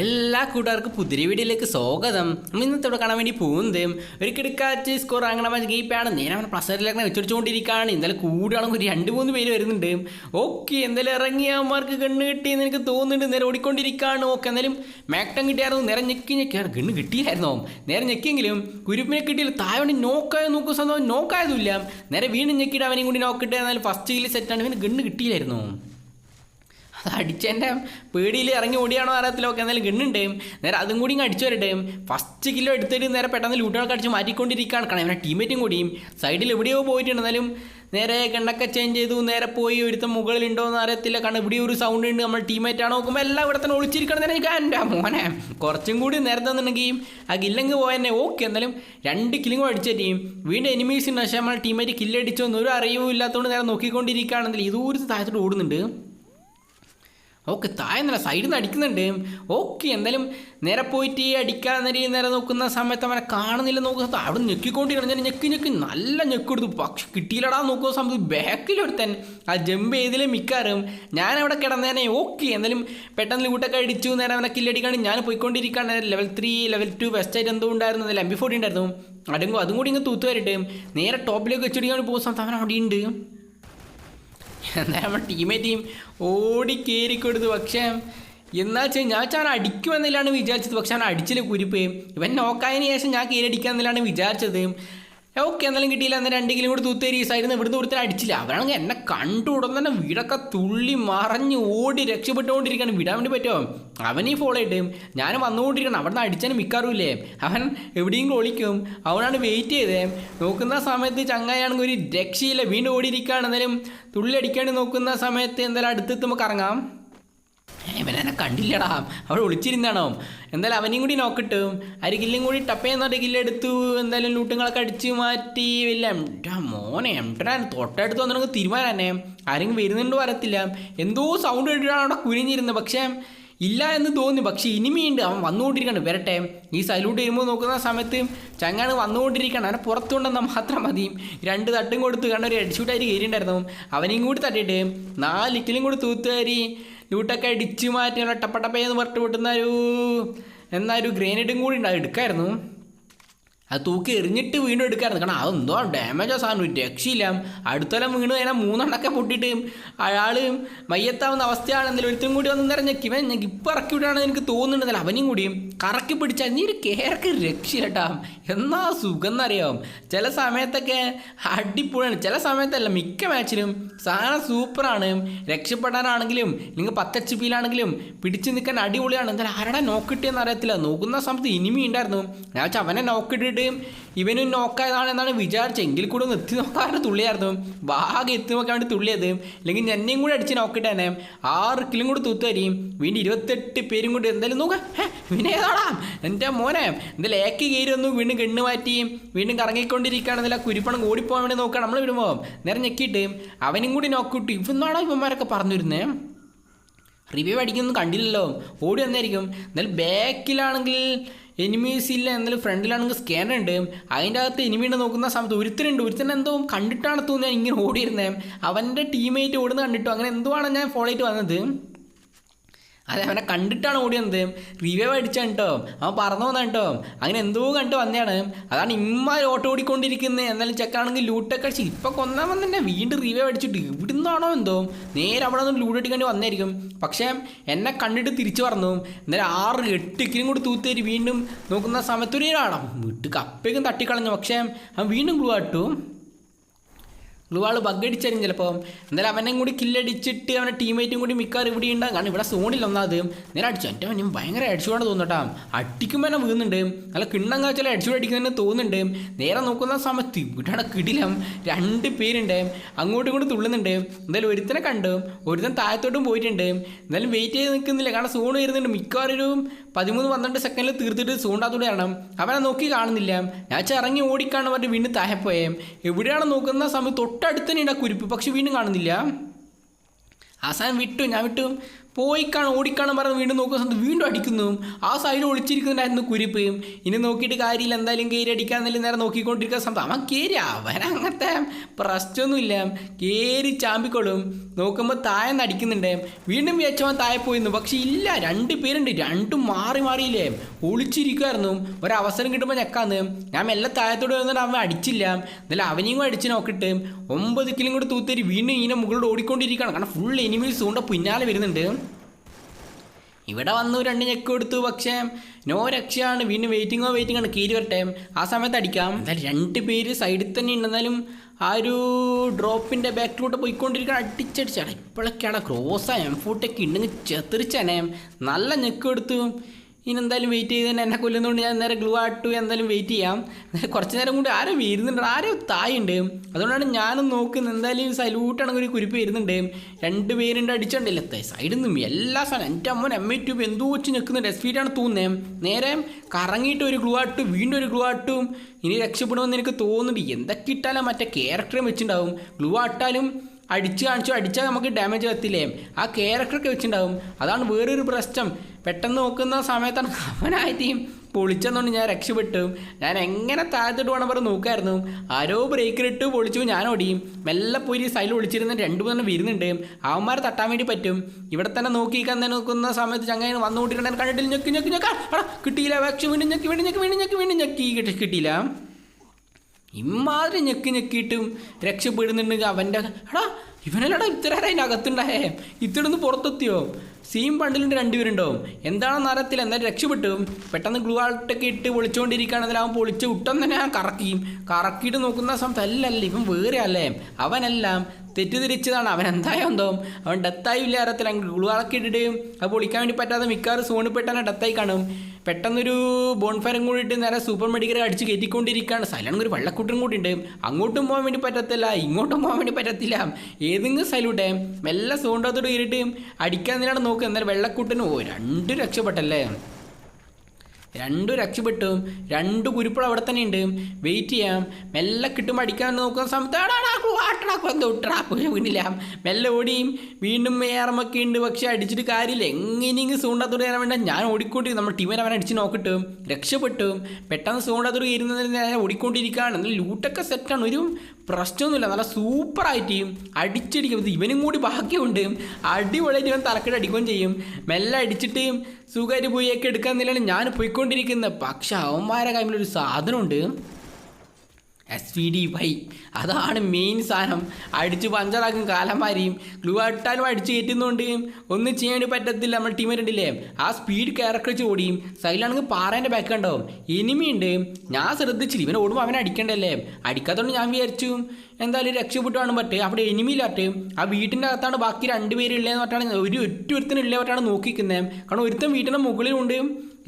എല്ലാ കൂട്ടുകാർക്കും പുതിരി വീഡിയോയിലേക്ക് സ്വാഗതം. നമ്മൾ ഇന്നത്തെ ഇവിടെ കാണാൻ വേണ്ടി പോകുന്നത് ഒരു കിടക്കാച്ച് സ്കോർ അങ്ങനെ ഗീപ്പാണ് നേരെ അവനെ പ്ലസ്സറിലേക്ക് വെച്ചടിച്ചുകൊണ്ടിരിക്കുകയാണ്. എന്തായാലും കൂടുകയാണെങ്കിൽ ഒരു രണ്ട് മൂന്ന് പേര് വരുന്നുണ്ട്. ഓക്കെ എന്തായാലും ഇറങ്ങിയ അവന്മാർക്ക് ഗണ്ണ് കിട്ടിയെന്ന് എനിക്ക് തോന്നുന്നുണ്ട്. നേരെ ഓടിക്കൊണ്ടിരിക്കുകയാണ്. ഓക്കെ എന്തായാലും മാക്ടം കിട്ടിയായിരുന്നു. നേരെ ഞെക്കി ഞെക്കിയാണ് ഗണ്ണ് കിട്ടിയായിരുന്നോ നേരെ ഞെക്കിയെങ്കിലും കുരുപ്പിനെ കിട്ടിയില്ല. താഴെ നോക്കായ? നോക്കുന്ന സംഭവം നോക്കായതുമില്ല. നേരെ വീണ്ടും ഞെക്കിയിട്ട് അവനെയും കൂടി നോക്കിയിട്ട് എന്നാലും ഫസ്റ്റ് സെറ്റാണ് ഇവന് ഗണ്ണ് കിട്ടിയില്ലായിരുന്നു? അത് അടിച്ചതിന്റെ പേടിയിൽ ഇറങ്ങി ഓടിയാണോ അറിയത്തിലൊക്കെ എന്തായാലും ഗണ്ണുണ്ടേയും. നേരെ അതും കൂടി ഇങ്ങ് അടിച്ചു വരട്ടേയും ഫസ്റ്റ് കിലോ എടുത്തിട്ട് നേരെ പെട്ടെന്ന് ലൂട്ടുകൾക്ക് അടിച്ച് മാറ്റിക്കൊണ്ടിരിക്കുകയാണ്. കാരണം ഇവനെ ടീമേറ്റും കൂടിയും. സൈഡിൽ എവിടെയോ പോയിട്ടുണ്ട്. എന്നാലും നേരെ കണ്ണൊക്കെ ചേഞ്ച് ചെയ്തു. നേരെ പോയി ഒരുത്തം മുകളിലുണ്ടോ എന്ന് അറിയത്തില്ല. കാരണം ഇവിടെ ഒരു സൗണ്ട് ഉണ്ട്. നമ്മൾ ടീമേറ്റ് ആണോ നോക്കുമ്പോൾ എല്ലാം ഇവിടെ തന്നെ ഒളിച്ചിരിക്കണം എനിക്ക് എന്റെ മോനെ. കുറച്ചും കൂടി നേരത്തെ നിന്നുണ്ടെങ്കിൽ ആ കില്ലങ്ങ് പോയെന്നെ ഓക്കെ എന്നാലും രണ്ട് കില്ലിങ്ങും അടിച്ച ടീം വീണ്ടും എനിമീസ് ഉണ്ട് പക്ഷേ നമ്മൾ ടീമേറ്റ് കില്ലടിച്ചോ ഒന്നും ഒരു അറിവും ഇല്ലാത്തതുകൊണ്ട് നേരെ നോക്കിക്കൊണ്ടിരിക്കുകയാണെങ്കിൽ ഇതൊരു താഴത്തോട്ട് ഓടുന്നുണ്ട്. ഓക്കെ താഴെ സൈഡിൽ നിന്ന് അടിക്കുന്നുണ്ട്. ഓക്കെ എന്തായാലും നേരെ പോയിട്ട് അടിക്കാൻ നേരെ നോക്കുന്ന സമയത്ത് അവനെ കാണുന്നില്ല നോക്കുന്ന അവിടെ ഞെക്കിക്കൊണ്ടിരിക്കണം ഞാൻ ഞെക്കി ഞെക്കി നല്ല ഞെക്കെടുത്തു പക്ഷെ കിട്ടിയില്ലടാ നോക്കുന്ന സമയത്ത് ബാക്കിലൊരുത്തൻ ആ ജമ്പ് ചെയ്തില്ലേ മിക്കാറും ഞാൻ അവിടെ കിടന്നേനെ ഓക്കെ എന്തായാലും പെട്ടെന്ന് ലൂട്ടൊക്കെ അടിച്ചു. നേരെ അവനെ കില്ലടിക്കാണ് ഞാൻ പോയിക്കൊണ്ടിരിക്കുകയാണ്. Level three level two vest ആയിട്ട് എന്തോ ഉണ്ടായിരുന്നു. അതിൽ എം ബി ഫോർട്ടി ഉണ്ടായിരുന്നു. അടുങ്ങും അതും കൂടി ഇങ്ങ് തൂത്തുവരട്ടെ നേരെ ടോപ്പിലേക്ക് വെച്ചിടിക്കാൻ പോകുന്ന സമയത്ത് അവൻ അവിടെ ഉണ്ട് എന്നാൽ നമ്മുടെ ടീമേറ്റ് ടീം ഓടി കൊടുത്തു. പക്ഷേ എന്നാ വെച്ചാൽ ഞാൻ വെച്ചാൽ അടിക്കുമെന്നില്ലാണ് വിചാരിച്ചത്. പക്ഷെ അവൻ അടിച്ചില്ല കുരിപ്പേയും ഇവൻ നോക്കായതിന് ശേഷം ഞാൻ കയറി അടിക്കാമെന്നില്ലാണ് വിചാരിച്ചത്. ഓക്കെ എന്നാലും കിട്ടിയില്ല. എന്നാൽ രണ്ടെങ്കിലും കിലോ കൂടി തൂത്തേരി ഈ സൈഡിൽ നിന്ന് ഇവിടുന്ന് ഒരുത്തരം അടിച്ചില്ല. അവരാണെങ്കിൽ എന്നെ കണ്ടു ഉടൻ തന്നെ വീടൊക്കെ തുള്ളി മറഞ്ഞ് ഓടി രക്ഷപ്പെട്ടുകൊണ്ടിരിക്കുകയാണ്. വിടാൻ വേണ്ടി പറ്റുമോ? അവനീ ഫോളോ ആയിട്ട് ഞാൻ വന്നുകൊണ്ടിരിക്കണം അവിടെ നിന്ന് അടിച്ചാലും മിക്കാറുമില്ലേ അവൻ എവിടെയും ഒളിക്കും. അവനാണ് വെയിറ്റ് ചെയ്തേ. നോക്കുന്ന സമയത്ത് ചങ്ങായാണെങ്കിൽ ഒരു രക്ഷയില്ല. വീണ്ടും ഓടിയിരിക്കുകയാണ്. എന്നാലും തുള്ളി അടിക്കാണ്ട് നോക്കുന്ന സമയത്ത് എന്തായാലും അടുത്തെത്തുമ്പോൾ കറങ്ങാം. ഇവനെന്നെ കണ്ടില്ലടാ. അവിടെ ഒളിച്ചിരുന്നാണോ? എന്തായാലും അവനെയും കൂടി നോക്കിട്ടും അരികില്ലും കൂടി ടപ്പയെന്ന് പറഞ്ഞ കില്ലെടുത്തു എന്തായാലും ലൂട്ടുകളൊക്കെ അടിച്ചു മാറ്റി. വല്ല എംടാ മോനെ എംടാൻ തൊട്ടടുത്ത് വന്നിട്ട് തീരുമാനം ആരെങ്കിലും വരുന്നുണ്ടോ വരത്തില്ല എന്തോ സൗണ്ട് കേട്ടിട്ടാണ് അവിടെ കുനിഞ്ഞിരുന്നത്. പക്ഷേ ഇല്ല എന്ന് തോന്നി. പക്ഷേ ഇനിമിയുണ്ട് അവൻ വന്നുകൊണ്ടിരിക്കണം. വരട്ടെ. ഈ സൈലൂട്ട് വരുമ്പോൾ നോക്കുന്ന സമയത്ത് ചങ്ങാണ് വന്നുകൊണ്ടിരിക്കണം. അവനെ പുറത്തു കൊണ്ടുവന്നാൽ മാത്രം മതി. രണ്ട് തട്ടും കൊടുത്ത് കണ്ട ഒരു ഹെഡ്ഷൂട്ടായിട്ട് കയറിയിട്ടുണ്ടായിരുന്നു. അവനെയും കൂടി തട്ടിയിട്ട് നാല് കിലും കൂടി തൂത്തുകാരി ലൂട്ടൊക്കെ അടിച്ചു മാറ്റി ഒട്ടപ്പട്ടപ്പയെന്ന് പറഞ്ഞിട്ട് വിട്ടുന്ന ഒരു എന്നാ ഒരു ഗ്രേനേഡും കൂടി ഉണ്ടായി എടുക്കായിരുന്നു. അത് തൂക്കി എറിഞ്ഞിട്ട് വീണ്ടും എടുക്കായിരുന്നു. കാരണം അതെന്തോ ഡാമേജോ സാധനം രക്ഷയില്ല. അടുത്തൊല്ലം വീണ് കഴിഞ്ഞാൽ മൂന്നെണ്ണൊക്കെ പൊട്ടിയിട്ട് അയാൾ മയ്യത്താവുന്ന അവസ്ഥയാണ്. എന്തെങ്കിലും ഒരുത്തും കൂടി വന്ന് നിറഞ്ഞ ഇവൻ ഞെക്കി ഇപ്പം ഇറക്കി വിടുകയാണെന്ന് എനിക്ക് തോന്നുന്നുണ്ടല്ലോ അവനും കൂടിയും കറക്കി പിടിച്ചാൽ നീ ഒരു കേർക്ക് രക്ഷയില്ലട്ടാ എന്നാ സുഖം എന്നറിയാം ചില സമയത്തൊക്കെ അടിപൊളിയാണ്. ചില സമയത്തല്ല മിക്ക മാച്ചിലും സാധനം സൂപ്പറാണ്. രക്ഷപ്പെടാനാണെങ്കിലും നിങ്ങൾ പത്ത് എച്ച് പിയിലാണെങ്കിലും പിടിച്ചു നിൽക്കാൻ അടിപൊളിയാണ്. എന്തായാലും ആരുടെ നോക്കിട്ടിയെന്ന് അറിയത്തില്ല. നോക്കുന്ന സമയത്ത് ഇനിമി ഉണ്ടായിരുന്നു. ഞാൻ വെച്ചാൽ അവനെ നോക്കിട്ടിട്ട് ഇവനും നോക്കായതാണെന്നാണ് വിചാരിച്ചത്. എങ്കിൽ കൂടെ ഒന്ന് എത്തി നോക്കാറുണ്ട് തുള്ളിയായിരുന്നു. ഭാഗം എത്തി നോക്കാൻ വേണ്ടി തുള്ളിയത്. അല്ലെങ്കിൽ എന്നെയും കൂടെ അടിച്ച് നോക്കിയിട്ട് തന്നെ ആറ് കിലും കൂടി തൂത്തുവരിയും വീണ്ടും ഇരുപത്തെട്ട് പേരും കൂടി എന്തായാലും നോക്കാം. വിനേതാടാ എന്റെ മോനെ എന്തായാലും ഏക്ക് കയറി വന്നു വീണ്ടും കെണ്ണ് മാറ്റി വീണ്ടും കറങ്ങിക്കൊണ്ടിരിക്കുകയാണെന്നില്ല കുരിപ്പണം ഓടിപ്പോകാൻ വേണ്ടി നോക്കുക നമ്മൾ വിടുമ്പോൾ നേരെ ഞെക്കിയിട്ട് അവനും കൂടി നോക്കിയിട്ട് ഇവന്നാണോ ഇവന്മാരൊക്കെ പറഞ്ഞു വരുന്നേ റിവ്യൂ അടിക്കുന്നൊന്നും കണ്ടില്ലല്ലോ. ഓടി വന്നായിരിക്കും എന്നാലും ബാക്കിലാണെങ്കിൽ എനിമീസ് ഇല്ല എന്നാലും ഫ്രണ്ടിലാണെങ്കിൽ സ്കാനർ ഉണ്ട്. അതിന്റെ അകത്ത് എനിമീനെ നോക്കുന്ന സമയത്ത് ഒരുത്തനുണ്ട്. ഒരുത്തൻ എന്തോ കണ്ടിട്ടാണ് തോന്നുന്നത് ഇങ്ങനെ ഓടിയിരുന്നത്. അവന്റെ ടീമേറ്റ് ഓടുന്നത് കണ്ടിട്ടോ. അങ്ങനെ എന്തോ ആണ് ഞാൻ ഫോളോ ആയിട്ട് വന്നത്? അതെ അവനെ കണ്ടിട്ടാണ് ഓടി വന്നത്. റിവ്യൂ അടിച്ചാണ് കേട്ടോ. അവൻ പറന്നു വന്നാണ് കേട്ടോ. അങ്ങനെ എന്തോ കണ്ട് വന്നതാണ്. അതാണ് ഇമ്മാര് ഓട്ടോ ഓടിക്കൊണ്ടിരിക്കുന്നത് എന്നാലും ചെക്കാണെങ്കിൽ ലൂട്ടൊക്കെ അടിച്ച് ഇപ്പം കൊന്നാൻ തന്നെ വീണ്ടും റിവ്യൂ അടിച്ചിട്ട് ഇവിടുന്നാണോ എന്തോ? നേരെ അവിടെ നിന്ന് ലൂട്ട് അടിക്കേണ്ടി വന്നായിരിക്കും പക്ഷേ എന്നെ കണ്ടിട്ട് തിരിച്ചു പറഞ്ഞു. എന്നാലും ആറ് എട്ട് കൂടി തൂത്തേരി വീണ്ടും നോക്കുന്ന സമയത്തൊരു ആണോ വീട്ടിൽ വിട്ട് കപ്പയ്ക്കും തട്ടിക്കളഞ്ഞു. പക്ഷേ അവൻ വീണ്ടും ഗ്ലൂ ആട്ടു ഗ്ലൂവാൾ ബഗ്ഗടിച്ചായിരിക്കും ചിലപ്പോൾ എന്തായാലും അവനെയും കൂടി കില്ലടിച്ചിട്ട് അവന്റെ ടീമേറ്റും കൂടി മിക്കവാറും ഇവിടെ ഉണ്ടാകും കാരണം ഇവിടെ സോണിൽ ഒന്നാത് നേരെ അടിച്ചു. എന്റെ അവനും ഭയങ്കര അടിച്ചുകൊണ്ട് തോന്നട്ടാ അടിക്കുമ്പോൾ തന്നെ വീഴുന്നുണ്ട് നല്ല കിണ്ണം കാച്ചാൽ അടിച്ചുകൊണ്ട് അടിക്കുന്നതന്നെ തോന്നുന്നുണ്ട്. നേരെ നോക്കുന്ന സമയത്ത് ഇവിടെ കിടിലം. രണ്ട് പേരുണ്ട്. അങ്ങോട്ടും ഇങ്ങോട്ടും തുള്ളുന്നുണ്ട്. എന്തായാലും ഒരുത്തനെ കണ്ടു ഒരുത്തൻ താഴത്തോട്ടും പോയിട്ടുണ്ട്. എന്തായാലും വെയിറ്റ് ചെയ്ത് നിൽക്കുന്നില്ല. കാരണം സോൺ വരുന്നുണ്ട്. മിക്കവാറും ഒരു പതിമൂന്ന് പന്ത്രണ്ട് സെക്കൻഡിൽ തീർത്തിട്ട് സോണ്ടാത്തോടെ കാണാം അവനെ നോക്കി കാണുന്നില്ല. ഞാൻ ഇറങ്ങി ഓടിക്കാണ് പറഞ്ഞിട്ട് വീണ്ടും താഴെ പോയേ. എവിടെയാണ് നോക്കുന്ന സമയത്ത് തൊട്ടടുത്ത് തന്നെ കുരിപ്പ്. പക്ഷെ വീണ്ടും കാണുന്നില്ല. അവസാനം വിട്ടു. ഞാൻ വിട്ടു. പോയി കാണും ഓടിക്കാണും പറഞ്ഞ് വീണ്ടും നോക്കുന്ന സമയത്ത് വീണ്ടും അടിക്കുന്നു. ആ സൈഡിൽ ഒളിച്ചിരിക്കുന്നുണ്ടായിരുന്നു കുരിപ്പ്. ഇനി നോക്കിയിട്ട് കാര്യമില്ല. എന്തായാലും കയറി അടിക്കാൻ നേരെ നോക്കിക്കൊണ്ടിരിക്കുന്ന സമയത്ത് അവൻ കയറി. അവൻ പ്രശ്നമൊന്നുമില്ല. കയറി ചാമ്പിക്കോളും. നോക്കുമ്പോൾ താഴെ അടിക്കുന്നുണ്ട്. വീണ്ടും വിചാരിച്ചവൻ താഴെ പോയിരുന്നു. പക്ഷേ ഇല്ല. രണ്ട് പേരുണ്ട്. രണ്ടും മാറി മാറിയില്ലേ. ഒളിച്ചിരിക്കുമായിരുന്നു ഒരവസരം കിട്ടുമ്പോൾ ഞെക്കാന്ന്. ഞാൻ മെല്ലെ താഴത്തോട് വന്നിട്ട് അവൻ അടിച്ചില്ല. എന്നാലും അവനെയും അടിച്ച് നോക്കിട്ട് ഒമ്പത് കിലും കൂടെ തൂത്തേരി വീണ്ടും ഇങ്ങനെ മുകളിൽ ഓടിക്കൊണ്ടിരിക്കുകയാണ്. കാരണം ഫുൾ എനിമീസ് കൊണ്ട് പിന്നാലെ വരുന്നുണ്ട്. ഇവിടെ വന്നു രണ്ട് ഞെക്ക് കൊടുത്തു. പക്ഷേ നോ രക്ഷയാണ്. വീണ്ടും വെയിറ്റിങ്ങോ വെയിറ്റിംഗ് ആണ്. കീരി വരട്ടെ. ആ സമയത്ത് അടിക്കാം. എന്തായാലും രണ്ട് പേര് സൈഡിൽ തന്നെ ഉണ്ടെന്നാലും ആ ഒരു ഡ്രോപ്പിന്റെ ബാക്കിലോട്ട് പോയിക്കൊണ്ടിരിക്കണം അടിച്ചടിച്ചാണ് ഇപ്പോഴൊക്കെയാണ് ക്രോസ് എം ഫോട്ടൊക്കെ ഉണ്ടെങ്കിൽ ചെത്തിരിച്ചാനേ നല്ല ഞെക്ക് കൊടുത്തു. ഇനി എന്തായാലും വെയിറ്റ് ചെയ്ത് തന്നെ എന്നെ കൊല്ലുന്നതുകൊണ്ട് ഞാൻ നേരെ ഗ്ലൂ ആട്ടു എന്തായാലും വെയിറ്റ് ചെയ്യാം. കുറച്ച് നേരം കൂടി ആരോ വരുന്നുണ്ട് ആരോ തായുണ്ട് അതുകൊണ്ടാണ് ഞാനും നോക്കുന്നത് എന്തായാലും സല്യൂട്ടാണെങ്കിൽ ഒരു കുരിപ്പ് വരുന്നുണ്ട്. രണ്ട് പേരുണ്ട് അടിച്ചുണ്ടല്ലേ? സൈഡിൽ നിന്നും എല്ലാ സാധനം എന്റെ അമ്മൻ എം ഐ ട്യൂബ് എന്തോ വെച്ച് നിൽക്കുന്നുണ്ട്. എസ് ഫീറ്റാണ് തോന്നുന്നത് നേരെ കറങ്ങിയിട്ട് ഒരു ഗ്ലൂ ആട്ടും വീണ്ടും ഒരു ഗ്ലൂ ആട്ടും ഇനി രക്ഷപ്പെടുമെന്ന് എനിക്ക് തോന്നുന്നുണ്ട്. എന്തൊക്കെ ഇട്ടാലും മറ്റേ ക്യാരക്ടറും വെച്ചിട്ടുണ്ടാവും. ഗ്ലൂ ആട്ടാലും അടിച്ച് കാണിച്ചു അടിച്ചാൽ നമുക്ക് ഡാമേജ് എത്തില്ലേ ആ ക്യാരക്ടറൊക്കെ വെച്ചിട്ടുണ്ടാവും. അതാണ് വേറൊരു പ്രശ്നം. പെട്ടെന്ന് നോക്കുന്ന സമയത്താണ് അവനായിട്ട് പൊളിച്ചെന്നുകൊണ്ട് ഞാൻ രക്ഷപ്പെട്ടു. ഞാൻ എങ്ങനെ താഴത്തിട്ട് വേണം പറഞ്ഞ് നോക്കായിരുന്നു. ആരോ ബ്രേക്കിലിട്ട് പൊളിച്ചു ഞാൻ ഓടിയും. മെല്ലെ പോയി സൈഡിൽ ഒളിച്ചിരുന്ന രണ്ടു മൂന്നെണ്ണം വരുന്നുണ്ട് അവന്മാരെ തട്ടാൻ വേണ്ടി പറ്റും. ഇവിടെ തന്നെ നോക്കി തന്നെ നോക്കുന്ന സമയത്ത് ചങ്ങനെ വന്നു കൂട്ടിയിട്ടുണ്ടെങ്കിൽ കണ്ടിട്ട് ഞെക്കി ഞെക്കി ഞെക്കാ. എടാ കിട്ടിയില്ല. പക്ഷെ വീണ്ടും ഞെക്കി വീണ്ടും ഞെക്കി വീണ്ടും ഞെക്കി വീണ്ടും ഞെക്കി. കിട്ടി കിട്ടിയില്ല. ഇമാതിരി ഞെക്കി ഞെക്കിയിട്ടും രക്ഷപ്പെടുന്നുണ്ടെങ്കിൽ അവന്റെ എടാ ഇവനല്ലടാ ഇത്തരം അതിന്റെ അകത്തുണ്ടായേ ഇത്തിടന്ന് പുറത്തെത്തിയോ? സീം ബണ്ടിലിന്റെ രണ്ടുപേരുണ്ടാവും. എന്താണെന്ന് അറിയത്തില്ല എന്തായാലും രക്ഷപ്പെട്ടു. പെട്ടെന്ന് ഗ്ലൂ ആൾട്ടൊക്കെ ഇട്ട് പൊളിച്ചുകൊണ്ടിരിക്കുകയാണെങ്കിൽ അവൻ പൊളിച്ച് ഉട്ടം തന്നെ ഞാൻ കറക്കിയും. കറക്കിയിട്ട് നോക്കുന്ന സമയത്ത് അല്ലല്ല ഇവൻ വേറെ അല്ലേ അവനെല്ലാം തെറ്റിദ്ധരിച്ചതാണ്. അവൻ എന്തായോ എന്തോ അവൻ ഡെത്തായി ഇല്ല അറിയത്തില്ല ഗ്ലൂ ആളൊക്കെ അത് പൊളിക്കാൻ വേണ്ടി പറ്റാതെ മിക്കവാറും സോണിൽ പെട്ടാൽ ഡെത്തായി കാണും. പെട്ടെന്നൊരു ബോൺഫയറും കൂടിയിട്ട് നേരെ സൂപ്പർ മെഡിക്കൽ അടിച്ച് കയറ്റിക്കൊണ്ടിരിക്കുകയാണ്. സൈലണ്ട് ഒരു വെള്ളക്കൂട്ടരും കൂടി ഉണ്ട് അങ്ങോട്ടും പോകാൻ വേണ്ടി പറ്റത്തില്ല ഇങ്ങോട്ടും പോകാൻ വേണ്ടി പറ്റത്തില്ല. ഏതെങ്കിലും സൈലൂട്ടെ മെല്ലെ സൂണ്ടത്തോട് കയറിയിട്ട് അടിക്കാൻ തന്നെയാണ് നോക്കുക. എന്നാലും വെള്ളക്കൂട്ടിന് ഓ രണ്ട് രക്ഷപ്പെട്ടല്ലേ? രണ്ടും രക്ഷപ്പെട്ടു രണ്ട് കുരുപ്പുകൾ അവിടെ തന്നെ ഉണ്ട്. വെയിറ്റ് ചെയ്യാം. മെല്ലെ കിട്ടുമ്പോൾ അടിക്കാൻ നോക്കുന്ന സമയത്ത്. പോയി വീണില്ല. മെല്ലെ ഓടിയും. വീണ്ടും ഏറമൊക്കെ ഉണ്ട്. പക്ഷെ അടിച്ചിട്ട് കാര്യമില്ല. എങ്ങനെയെങ്കിലും സൂണ്ടാത്തോട് കയറാൻ വേണ്ട. ഞാൻ ഓടിക്കൊണ്ടിരിക്കും. നമ്മുടെ ടീമിനെ അവൻ അടിച്ച് നോക്കിട്ട്. രക്ഷപ്പെട്ടു. പെട്ടെന്ന് സൂണ്ടാത്തോട് കയറുന്നതിന് ഞാൻ ഓടിക്കൊണ്ടിരിക്കുകയാണ്. എന്നാൽ ലൂട്ടൊക്കെ സെറ്റാണ് ഒരു പ്രശ്നമൊന്നുമില്ല. നല്ല സൂപ്പറായിട്ട് അടിച്ചടിക്കും. ഇത് ഇവനും കൂടി ബാക്കിയുണ്ട്. അടിപൊളിയായിട്ട് ഇവൻ തലക്കെട്ട് അടിക്കുകയും ചെയ്യും. മെല്ലെ അടിച്ചിട്ട് സുഖമായിട്ട് പോയൊക്കെ എടുക്കാൻ നിലയാണ് ഞാൻ പോയിക്കൊണ്ടിരിക്കുന്നത്. പക്ഷെ അവന്മാരെ കയ്യിലൊരു സാധനമുണ്ട്. എസ് വി ഡി വൈ അതാണ് മെയിൻ സാധനം. അടിച്ച് പഞ്ചറാക്കും കാലന്മാരെയും. ഗ്ലൂ ഇട്ടാലും അടിച്ച് കയറ്റുന്നുണ്ട്. ഒന്നും ചെയ്യാൻ വേണ്ടി പറ്റത്തില്ല. നമ്മൾ ടീം ഉണ്ടല്ലേ ആ സ്പീഡ് കയറക്കടിച്ച് ഓടിയും. സൈഡിലാണെങ്കിൽ പാറേന്റെ ബാക്ക് ഉണ്ടാവും ഇനിമിയുണ്ട് ഞാൻ ശ്രദ്ധിച്ചില്ല. ഇവനെ ഓടുമ്പോൾ അവനെ അടിക്കണ്ടല്ലേ? അടിക്കാത്തതുകൊണ്ട് ഞാൻ വിചാരിച്ചു. എന്തായാലും രക്ഷപ്പെട്ടാണ് പറ്റേ അവിടെ എനിമിയിലാട്ടെ ആ വീട്ടിന്റെ അകത്താണ് ബാക്കി രണ്ടുപേരുള്ളതെന്ന് പറഞ്ഞാണ് ഒരു ഒറ്റ ഒരുത്തനുള്ളതെന്ന് പറഞ്ഞാണ് നോക്കിക്കുന്നത് കാരണം ഒരുത്തൻ വീട്ടിന്റെ മുകളിലുണ്ട്.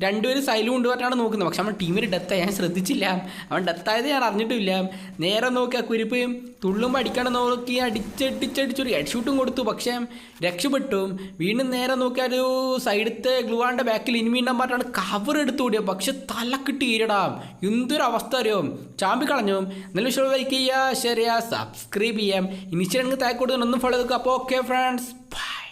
രണ്ടുപേരും സൈലും കൊണ്ട് പറഞ്ഞാണ് നോക്കുന്നത്. പക്ഷെ നമ്മുടെ ടീമിൽ ഡെത്തായി ഞാൻ ശ്രദ്ധിച്ചില്ല. അവൻ ഡെത്തായത് ഞാൻ അറിഞ്ഞിട്ടില്ല. നേരെ നോക്കി ആ കുരിപ്പ് തുള്ളുമ്പോൾ അടിക്കാണ്ട് നോക്കി അടിച്ചടിച്ചടിച്ചൊരു ഹെഡ് ഷൂട്ടും കൊടുത്തു. പക്ഷേ രക്ഷപ്പെട്ടു. വീണ്ടും നേരെ നോക്കി ഒരു സൈഡത്തെ ഗ്ലുവാന്റെ ബാക്കിൽ ഇനിമീണ്ടാൻ പറഞ്ഞാണ് കവർ എടുത്തു ഓടിയ. പക്ഷെ തലക്കിട്ട് ഈരടാം. എന്തൊരു അവസ്ഥ അറിയോ? ചാമ്പി കളഞ്ഞു. നല്ല വിഷയം ലൈക്ക് ചെയ്യുക. ഷെയർ ചെയ്യുക. സബ്സ്ക്രൈബ് ചെയ്യാം ഇനിഷ്യൽ താഴെ കൊടുത്തു. ഒന്നും ഫോളോ ചെയ്തു അപ്പോൾ ഓക്കെ ഫ്രണ്ട്സ് ബൈ